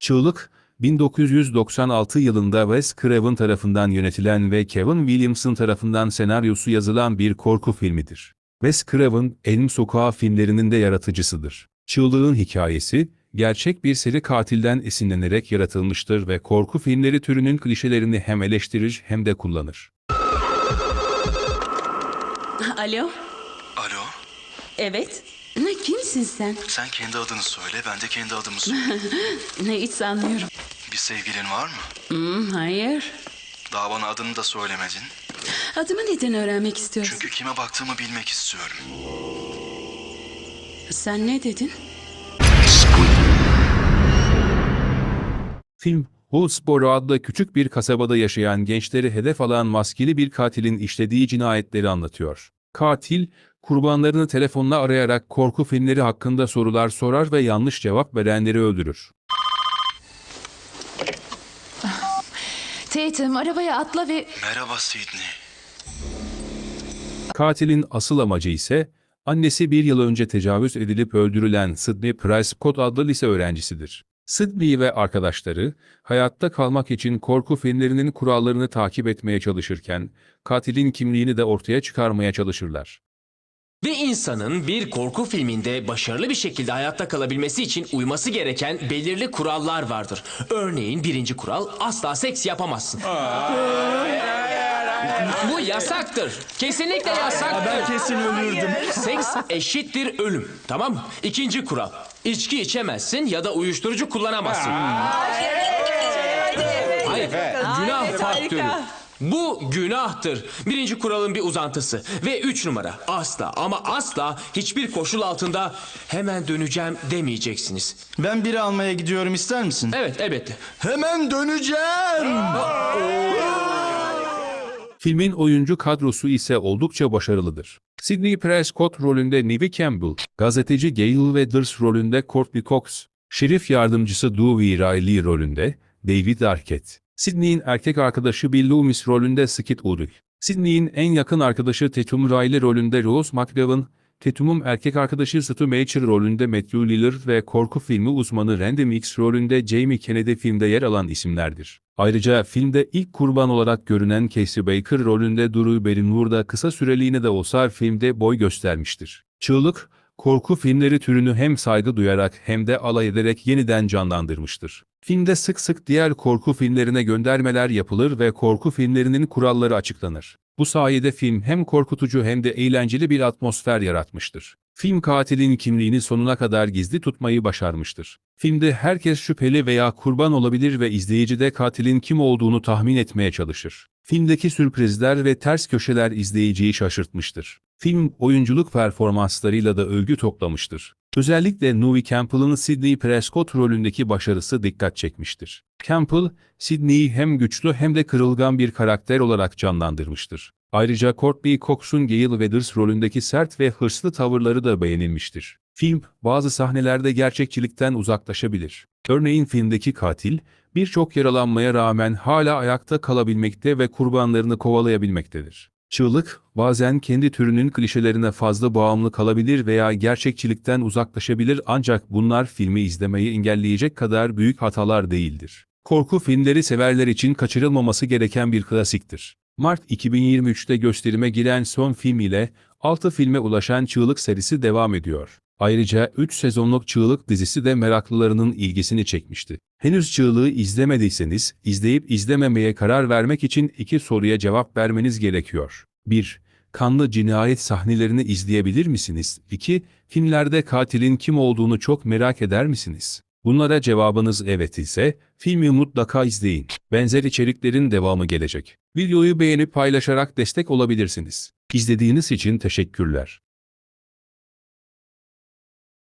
Çığlık, 1996 yılında Wes Craven tarafından yönetilen ve Kevin Williamson tarafından senaryosu yazılan bir korku filmidir. Wes Craven, Elm Sokağı filmlerinin de yaratıcısıdır. Çığlığın hikayesi, gerçek bir seri katilden esinlenerek yaratılmıştır ve korku filmleri türünün klişelerini hem eleştirir hem de kullanır. Alo? Alo, Evet. Ne kimsin sen? sen kendi adını söyle, ben de kendi adımı söyleyeyim. Ne hiç sanmıyorum. Bir sevgilin var mı? Hmm, hayır. Daha bana adını da söylemedin. Adımı neden öğrenmek istiyorsun? Çünkü kime baktığımı bilmek istiyorum. Sen ne dedin? Film, Hillsborough adlı küçük bir kasabada yaşayan gençleri hedef alan maskeli bir katilin işlediği cinayetleri anlatıyor. Katil, kurbanlarını telefonla arayarak korku filmleri hakkında sorular sorar ve yanlış cevap verenleri öldürür. Tatum arabaya atla ve Merhaba Sydney. Katilin asıl amacı ise, annesi bir yıl önce tecavüz edilip öldürülen Sydney Prescott adlı lise öğrencisidir. Sydney ve arkadaşları, hayatta kalmak için korku filmlerinin kurallarını takip etmeye çalışırken, katilin kimliğini de ortaya çıkarmaya çalışırlar. Ve insanın bir korku filminde başarılı bir şekilde hayatta kalabilmesi için uyması gereken belirli kurallar vardır. Örneğin birinci kural asla seks yapamazsın. Bu yasaktır. Kesinlikle yasaktır. Ben kesin ölürdüm. Seks eşittir ölüm. Tamam mı? İkinci kural. İçki içemezsin ya da uyuşturucu kullanamazsın. Hayır, günah faktörü. Bu günahtır. Birinci kuralın bir uzantısı. Ve üç numara. Asla ama asla hiçbir koşul altında hemen döneceğim demeyeceksiniz. Ben biri almaya gidiyorum ister misin? Evet elbette. Hemen döneceğim. Filmin oyuncu kadrosu ise oldukça başarılıdır. Sidney Prescott rolünde Neve Campbell, gazeteci Gail Weathers rolünde Courtney Cox, şerif yardımcısı Dewey Riley rolünde David Arquette, Sidney'in erkek arkadaşı Bill Loomis rolünde Skid Ulrich, Sidney'in en yakın arkadaşı Tatum Riley rolünde Rose McGowan, Tatum'un erkek arkadaşı Stu Macher rolünde Matthew Lillard ve korku filmi uzmanı Randy Mix rolünde Jamie Kennedy filmde yer alan isimlerdir. Ayrıca filmde ilk kurban olarak görünen Casey Baker rolünde Drew Barrymore da kısa süreliğine de olsa filmde boy göstermiştir. Çığlık, korku filmleri türünü hem saygı duyarak hem de alay ederek yeniden canlandırmıştır. Filmde sık sık diğer korku filmlerine göndermeler yapılır ve korku filmlerinin kuralları açıklanır. Bu sayede film hem korkutucu hem de eğlenceli bir atmosfer yaratmıştır. Film katilin kimliğini sonuna kadar gizli tutmayı başarmıştır. Filmde herkes şüpheli veya kurban olabilir ve izleyici de katilin kim olduğunu tahmin etmeye çalışır. Filmdeki sürprizler ve ters köşeler izleyiciyi şaşırtmıştır. Film oyunculuk performanslarıyla da övgü toplamıştır. Özellikle Newey Campbell'ın Sidney Prescott rolündeki başarısı dikkat çekmiştir. Campbell, Sidney'i hem güçlü hem de kırılgan bir karakter olarak canlandırmıştır. Ayrıca Courtney Cox'un Gail Weathers rolündeki sert ve hırslı tavırları da beğenilmiştir. Film, bazı sahnelerde gerçekçilikten uzaklaşabilir. Örneğin filmdeki katil, birçok yaralanmaya rağmen hala ayakta kalabilmekte ve kurbanlarını kovalayabilmektedir. Çığlık, bazen kendi türünün klişelerine fazla bağımlı kalabilir veya gerçekçilikten uzaklaşabilir ancak bunlar filmi izlemeyi engelleyecek kadar büyük hatalar değildir. Korku filmleri severler için kaçırılmaması gereken bir klasiktir. Mart 2023'te gösterime giren son film ile 6 filme ulaşan Çığlık serisi devam ediyor. Ayrıca 3 sezonluk Çığlık dizisi de meraklılarının ilgisini çekmişti. Henüz Çığlığı izlemediyseniz, izleyip izlememeye karar vermek için iki soruya cevap vermeniz gerekiyor. 1. Kanlı cinayet sahnelerini izleyebilir misiniz? 2. Filmlerde katilin kim olduğunu çok merak eder misiniz? Bunlara cevabınız evet ise, filmi mutlaka izleyin. Benzer içeriklerin devamı gelecek. Videoyu beğenip paylaşarak destek olabilirsiniz. İzlediğiniz için teşekkürler.